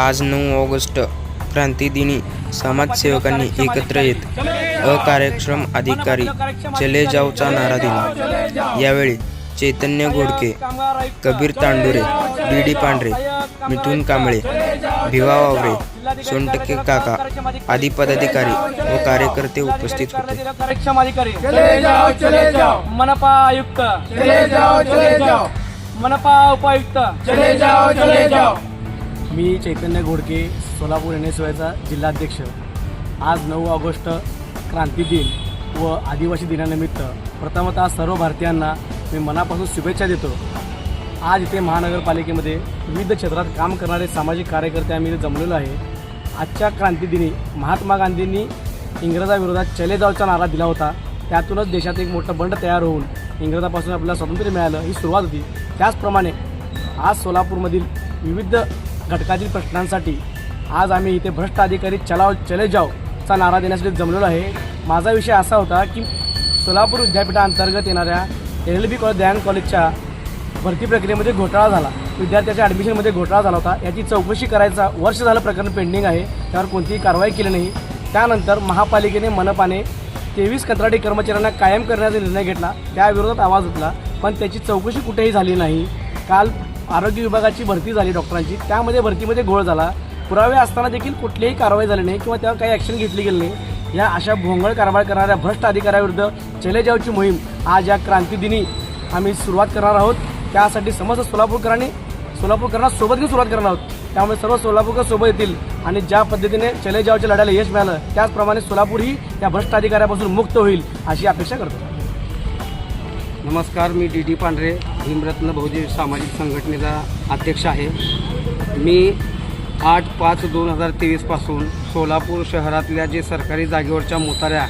आज नऊ ऑगस्ट क्रांतिदिनी समाजसेवकांनी एकत्र येत अकार्यक्षम अधिकारी चले जावचा नारा दिला. यावेळी चैतन्य घोडके कबीर तांडुरे डी डी पांढरे मिथुन कांबळे भिवा वावरे सोनटके काका आदी पदाधिकारी व कार्यकर्ते उपस्थित होते. कार्यक्षम अधिकारी चले जाओ चले जाओ. मनपा आयुक्त. चले जाओ चले जाओ. मनपा उपायुक्त. चले जाओ चले जाओ. मी चैतन्य घोडके सोलापूर एन एस वायचा जिल्हाध्यक्ष. आज नऊ ऑगस्ट क्रांती दिन व आदिवासी दिनानिमित्त प्रथमतः सर्व भारतीयांना मी मनापासून शुभेच्छा देतो. आज इथे महानगरपालिकेमध्ये विविध क्षेत्रात काम करणारे सामाजिक कार्यकर्ते आम्ही इथे जमलेलो आहे. आजच्या क्रांतीदिनी महात्मा गांधींनी इंग्रजाविरोधात चले जावचा नारा दिला होता. त्यातूनच देशात एक मोठं बंड तयार होऊन इंग्रजापासून आपल्याला स्वातंत्र्य मिळालं ही सुरुवात होती. त्याचप्रमाणे आज सोलापूरमधील विविध घटकातील प्रश्नांसाठी आज आम्ही इथे भ्रष्ट अधिकारी चलाव चले जाओ चा नारा देण्यासाठी जमलेलो आहे. माझा विषय असा होता की सोलापूर विद्यापीठाअंतर्गत येणाऱ्या एल बी कॉलेज दयान कॉलेजच्या भरती प्रक्रियेमध्ये घोटाळा झाला. विद्यार्थ्याच्या ॲडमिशनमध्ये घोटाळा झाला होता. याची चौकशी करायचा वर्ष झालं प्रकरण पेंडिंग आहे. त्यावर कोणतीही कारवाई केली नाही. त्यानंतर महापालिकेने मनपाने तेवीस कंत्राटी कर्मचाऱ्यांना कायम करण्याचा निर्णय घेतला. त्याविरोधात आवाज उठला. पण त्याची चौकशी कुठेही झाली नाही. काल आरोग्य विभागाची भरती झाली डॉक्टरांची. त्यामध्ये भरतीमध्ये घोळ झाला. पुरावे असताना देखील कुठलीही कारवाई झाली नाही किंवा त्यावर काही ॲक्शन घेतली गेली नाही. या अशा भोंगळ कारवाई करणाऱ्या भ्रष्ट अधिकाऱ्याविरुद्ध चले जावची मोहीम आज या क्रांतीदिनी आम्ही सुरुवात करणार आहोत. त्यासाठी समस्त सोलापूरकरांनी सोलापूरकरांना सोबत घेऊन सुरुवात करणार आहोत. त्यामुळे सर्व सोलापूरकर सोबत येतील आणि ज्या पद्धतीने चले जावच्या लढ्याला यश मिळालं त्याचप्रमाणे सोलापूरही या भ्रष्ट अधिकाऱ्यापासून मुक्त होईल अशी अपेक्षा करतो. नमस्कार मी डी डी पांढरे. भीमरत्न बहुजन सामाजिक संघटनेचा अध्यक्ष आहे. मी आठ पाच दोन हजार तेवीसपासून सोलापूर शहरातल्या जे सरकारी जागेवरच्या मोताऱ्या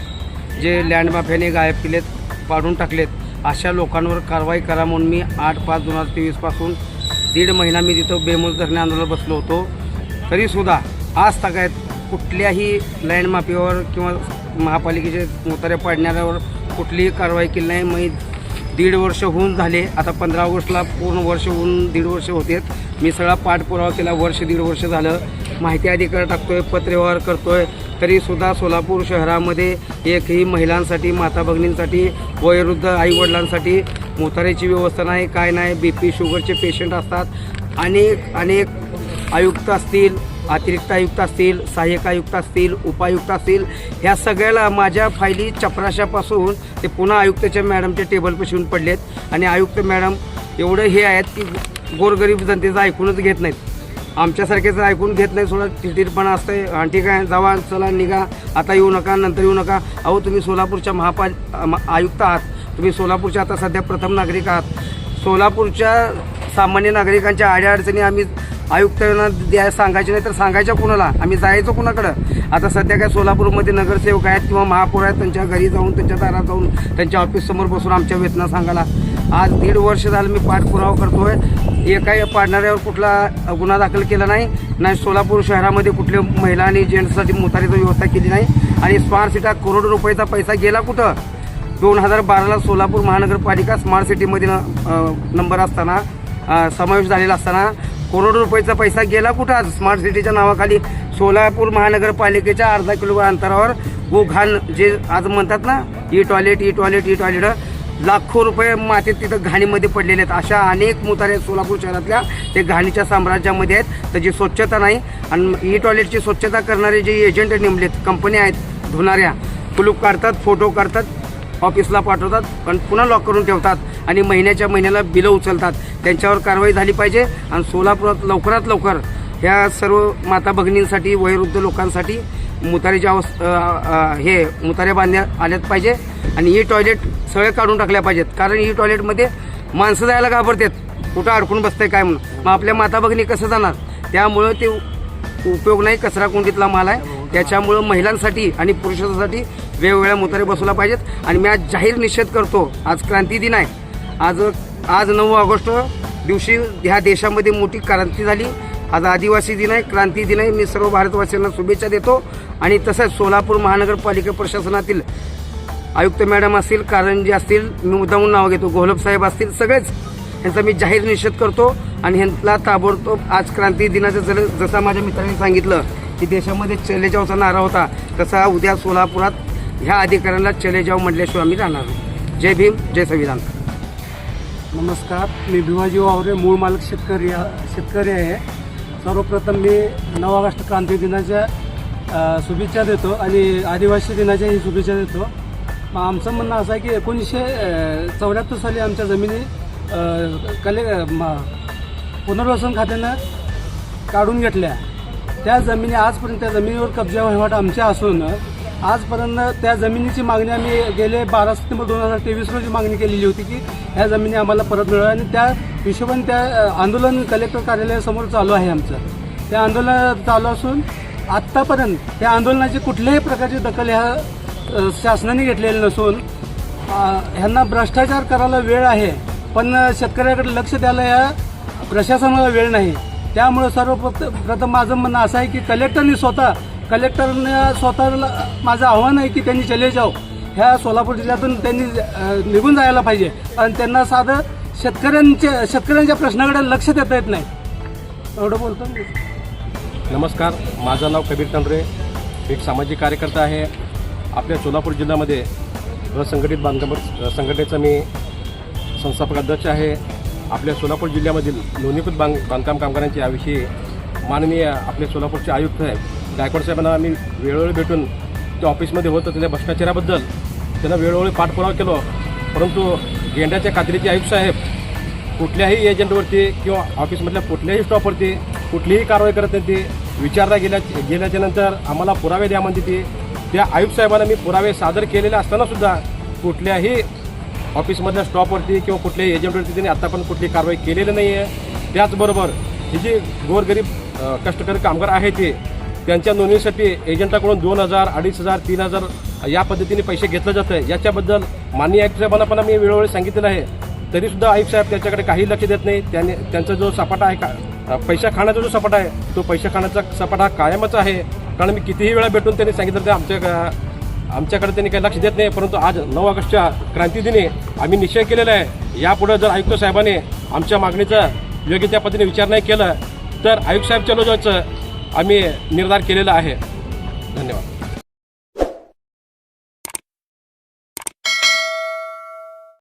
जे लँडमाफ्याने गायब केलेत पाडून टाकलेत अशा लोकांवर कारवाई करा म्हणून मी आठ पाच दोन हजार तेवीसपासून दीड महिना मी तिथं बेमोल धरणे आंदोलन बसलो होतो. तरीसुद्धा आज तगायत कुठल्याही लँडमाफीवर किंवा महापालिकेचे मोतारे पाडणाऱ्यावर कुठलीही कारवाई केली नाही. मी दीड वर्ष होऊन झाले. आता पंधरा ऑगस्टला पूर्ण वर्ष होऊन दीड वर्ष होतेत मी सगळा पाठपुरावा केला. वर्ष दीड वर्ष झालं. माहिती अधिकार टाकतोय पत्रव्यवहार करतोय. तरीसुद्धा सोलापूर शहरामध्ये एकही महिलांसाठी माता भगिनींसाठी वयोवृद्ध आईवडिलांसाठी मोतारेची व्यवस्था नाही काय नाही. बी पी शुगरचे पेशंट असतात. अनेक अनेक आयुक्त असतील अतिरिक्त आयुक्त असतील सहाय्यक आयुक्त असतील उपायुक्त असतील ह्या सगळ्याला माझ्या फायली चपराशापासून ते पुन्हा आयुक्ताच्या मॅडमच्या टेबलपाशी येऊन पडलेत. आणि आयुक्त मॅडम एवढं हे आहेत की गोरगरीब जनतेचं ऐकूनच घेत नाहीत. आमच्यासारखेच ऐकून घेत नाही थोडं चिडचिडपणा असतंय. आहे ठीक आहे जावा चला निघा. आता येऊ नका नंतर येऊ नका. अहो तुम्ही सोलापूरच्या महापाल आयुक्त आहात. तुम्ही सोलापूरच्या आता सध्या प्रथम नागरिक आहात. सोलापूरच्या सामान्य नागरिकांच्या अडीअडचणी आम्ही आयुक्तांना द्या सांगायचे नाही तर सांगायच्या कुणाला? आम्ही जायचो कुणाकडं? आता सध्या काय सोलापूरमध्ये नगरसेवक आहेत किंवा महापौर आहेत त्यांच्या घरी जाऊन त्यांच्या दारात जाऊन त्यांच्या ऑफिससमोर बसून आमच्या वेतना सांगायला. आज दीड वर्ष झालं मी पाठपुरावा करतोय. एकाही पाडणाऱ्यावर कुठला गुन्हा दाखल केला नाही. नाही सोलापूर शहरामध्ये कुठल्या महिला आणि जेंट्ससाठी मोतारीची व्यवस्था केली नाही. आणि स्मार्ट सिटा करोड रुपयाचा पैसा गेला कुठं? दोन हजार बाराला सोलापूर महानगरपालिका स्मार्ट सिटीमध्ये न- नंबर असताना समावेश झालेला असताना करोड रुपयाचा पैसा गेला कुठं? आज स्मार्ट सिटीच्या नावाखाली सोलापूर महानगरपालिकेच्या अर्धा किलोमीटर अंतरावर गो घाण जे आज म्हणतात ना E toilet E toilet E toilet लाखो रुपये मातीत तिथं घाणीमध्ये पडलेले आहेत. अशा अनेक मुतारे आहेत सोलापूर शहरातल्या. ते घाणीच्या साम्राज्यामध्ये आहेत. त्याची स्वच्छता नाही. आणि ई टॉयलेटची स्वच्छता करणारे जे एजंट नेमलेत कंपन्या आहेत धुणाऱ्या. कुलूप काढतात फोटो काढतात. ऑफिसला पाठवतात पण पुन्हा लॉक करून ठेवतात आणि महिन्याच्या महिन्याला बिलं उचलतात. त्यांच्यावर कारवाई झाली पाहिजे आणि सोलापुरात लवकरात लवकर ह्या सर्व माता भगिनींसाठी वयोवृद्ध लोकांसाठी मुतारीच्या अवस् हे मुताऱ्या बांधण्यात आल्यात पाहिजे आणि ही टॉयलेट सगळे काढून टाकल्या पाहिजेत. कारण ही टॉयलेटमध्ये माणसं जायला घाबरतात. कुठं अडकून बसतंय काय म्हणून? मग आपल्या माता भगिनी कसं जाणार? त्यामुळं ते उपयोग नाही. कचरा कुंडीतला माल आहे. त्याच्यामुळं महिलांसाठी आणि पुरुषांसाठी वेगवेगळ्या मुतारे बसवल्या पाहिजेत. आणि मी आज जाहीर निषेध करतो. आज क्रांती दिन आहे. आज आज नऊ ऑगस्ट दिवशी ह्या देशामध्ये मोठी क्रांती झाली. आज आदिवासी दिन आहे क्रांती दिन आहे. मी सर्व भारतवासियांना शुभेच्छा देतो. आणि तसंच सोलापूर महानगरपालिका प्रशासनातील आयुक्त मॅडम असतील कारंजी असतील मी मुद्दामून नाव घेतो. गोहलब साहेब असतील सगळेच ह्यांचा मी जाहीर निषेध करतो. आणि ह्यांना ताबडतोब आज क्रांती दिनाचं जर जसं माझ्या मित्रांनी सांगितलं की देशामध्ये चले जावचा नारा होता तसा उद्या सोलापुरात ह्या अधिकाऱ्यांना चले जाव म्हटल्याशिवाय आम्ही राहणार नाही. जय भीम जय संविधान. नमस्कार मी भिवाजी वावरे मूळ मालक शेतकरी शेतकरी आहे. सर्वप्रथम मी नऊ ऑगस्ट क्रांती दिनाच्या शुभेच्छा देतो आणि आदिवासी दिनाच्याही शुभेच्छा देतो. मग आमचं म्हणणं असं आहे की एकोणीसशे चौऱ्याहत्तर साली आमच्या जमिनी कले पुनर्वसन खात्यानं काढून घेतल्या. त्या जमिनी आजपर्यंत त्या जमिनीवर कब्जा वहिवाट आमच्या असून आजपर्यंत त्या जमिनीची मागणी आम्ही गेले बारा सप्टेंबर दोन हजार तेवीस रोजी मागणी केलेली होती की ह्या जमिनी आम्हाला परत मिळाव्या आणि त्या हिशोबाने त्या आंदोलन कलेक्टर कार्यालयासमोर चालू आहे आमचं. त्या आंदोलन चालू असून आत्तापर्यंत त्या आंदोलनाची कुठल्याही प्रकारची दखल ह्या शासनाने घेतलेली नसून ह्यांना भ्रष्टाचार करायला वेळ आहे पण शेतकऱ्याकडे लक्ष द्यायला या प्रशासनाला वेळ नाही. त्यामुळे सर्वप्रथम प्रथम माझं म्हणणं असं आहे की कलेक्टरनी स्वतः कलेक्टरने स्वतःला माझं आव्हान आहे की त्यांनी चले जाऊ ह्या सोलापूर जिल्ह्यातून त्यांनी निघून जायला पाहिजे. आणि त्यांना साधं शेतकऱ्यांच्या शेतकऱ्यांच्या प्रश्नाकडे लक्ष देता येत नाही. एवढं बोलतो नमस्कार माझं नाव कबीर तंत्रे एक सामाजिक कार्यकर्ता आहे. आपल्या सोलापूर जिल्ह्यामध्ये असंघटित बांधकाम संघटनेचा मी संस्थापक अध्यक्ष आहे. आपल्या सोलापूर जिल्ह्यामधील नोंदणीकृत बांध बांधकाम कामगारांच्या याविषयी माननीय आपले सोलापूरचे आयुक्त आहेत गायकवाड साहेबांना आम्ही वेळोवेळी भेटून त्या ऑफिसमध्ये होतं त्याच्या भ्रष्टाचाराबद्दल त्यांना वेळोवेळी पाठपुरावा केलो. परंतु गेंड्याच्या कात्रीचे आयुक्त साहेब कुठल्याही एजंटवरती किंवा ऑफिसमधल्या कुठल्याही स्टॉपवरती कुठलीही कारवाई करत नाही. ती विचारला गेल्या गेल्याच्यानंतर आम्हाला पुरावे द्या म्हणते ती. त्या आयुक्त साहेबांना मी पुरावे सादर केलेले असतानासुद्धा कुठल्याही ऑफिसमधल्या स्टॉपवरती किंवा कुठल्याही एजंटवरती त्यांनी आतापर्यंत कुठली कारवाई केलेली नाही आहे त्याचबरोबर ही जी गोरगरीब कष्टकरी कामगार आहेत ते त्यांच्या नोंदणीसाठी एजंटाकडून दोन हजार अडीच हजार तीन हजार या पद्धतीने पैसे घेतलं जातं याच्याबद्दल माननीय आयुक्त साहेबांना पण आम्ही वेळोवेळी सांगितलेलं आहे. तरीसुद्धा आयुक्त साहेब त्याच्याकडे काही लक्ष देत नाही. त्यांनी त्यांचा जो सपाटा आहे का पैसा खाण्याचा जो सपाटा आहे तो पैसा खाण्याचा सपाटा हा कायमच आहे. कारण मी कितीही वेळा भेटून त्यांनी सांगितलं ते आमच्या आमच्याकडे त्यांनी काही लक्ष देत नाही परंतु आज नऊ ऑगस्टच्या क्रांतीदिनी आम्ही निश्चय केलेला आहे. यापुढे जर आयुक्त साहेबांनी आमच्या मागणीचा योग्य त्या पद्धतीने विचार नाही केला तर आयुक्त साहेब चलो आम्ही निर्धार केलेला आहे. धन्यवाद.